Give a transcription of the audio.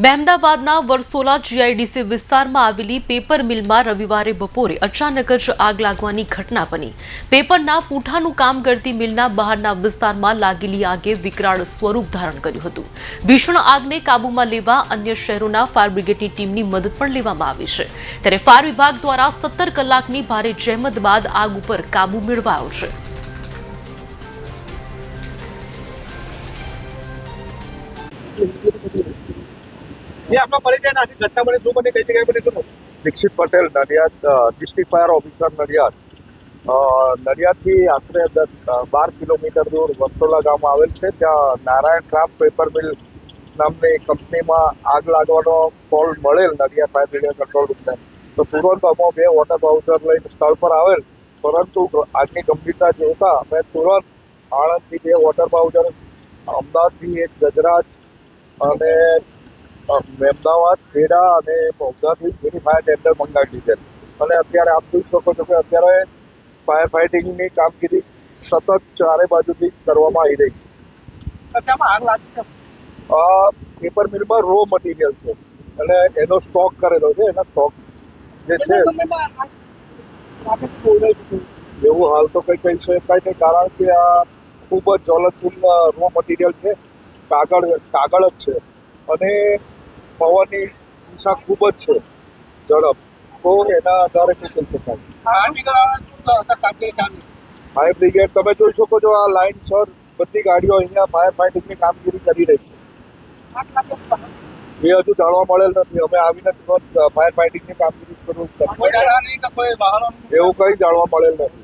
મહેમદાબાદના વરસોલા GIDC વિસ્તારમાં આવેલી paper મિલમાં રવિવારે બપોરે અચાનક જ આગ લાગવાની ઘટના બની. પેપરના પૂંઠાનું કામ કરતી મિલના બહારના વિસ્તારમાં લાગેલી આગે વિકરાળ સ્વરૂપ ધારણ કર્યું હતું. ભીષણ આગને કાબૂમાં લેવા અન્ય શહેરોના ફાયર બ્રિગેડની ટીમની મદદ પણ લેવામાં આવી છે. ત્યારે ફાયર વિભાગ દ્વારા સત્તર કલાકની ભારે જહેમત બાદ આગ ઉપર કાબૂ મેળવાયો છે. બની કઈ જગ્યાએ બની Dixit Patel, Nadiad district fire officer, Nadiad. નડિયાદથી આશરે દસ બાર કિલોમીટર દૂર વરસોલા ગામ આવેલ છે. ત્યાં નારાયણ ક્રાફ્ટ પેપર મિલ નામની કંપનીમાં આગ લાગવાનો કોલ મળેલ નડિયાદ ફાયર બ્રિગેડ કંટ્રોલ રૂમને. તો તુરંત અમે બે વોટર બાઉઝર લઈને સ્થળ પર આવેલ. પરંતુ આગની ગંભીરતા જોતા અમે તુરંત આણંદથી બે વોટર બાઉઝર અમદાવાદથી એક ગજરાજ અને અ, મહેમદાવાદ ખેડા અને મોગરાથી એની ફાયર ટેન્ડર મંગાવી દીધેલ અને અત્યારે આપ જોઈ શકો છો કે અત્યારે ફાયર ફાઇટિંગની કામગીરી સતત ચારે બાજુથી કરવામાં આવી રહી છે. છે. પેપર મિલમાં રો મટીરિયલ છે. અને એનો સ્ટોક કરેલો છે એના સ્ટોક જે છે. છે છે? એવું હાલ તો કંઈ કહી શકાય નહીં કારણ કે આ ખૂબ જ જ્વલનશીલ રો મટીરિયલ છે. કાગળ કાગળ જ છે. અને પવનની દિશા ખૂબ જ છે. ઝડપ. તો એના આધારે શું કહી શકાય. ફાયર બ્રિગેડ તમે જોઈ શકો છો આ લાઈન સર બધી ગાડીઓ અહીંયા ફાયર ફાઇટિંગની કામગીરી કરી રહી છે. એ હજુ જાણવા મળેલ નથી. અમે આવીને ફાયર ફાઇટિંગની કામગીરી શરૂ કરી. એવું કંઈ જાણવા મળેલ નથી.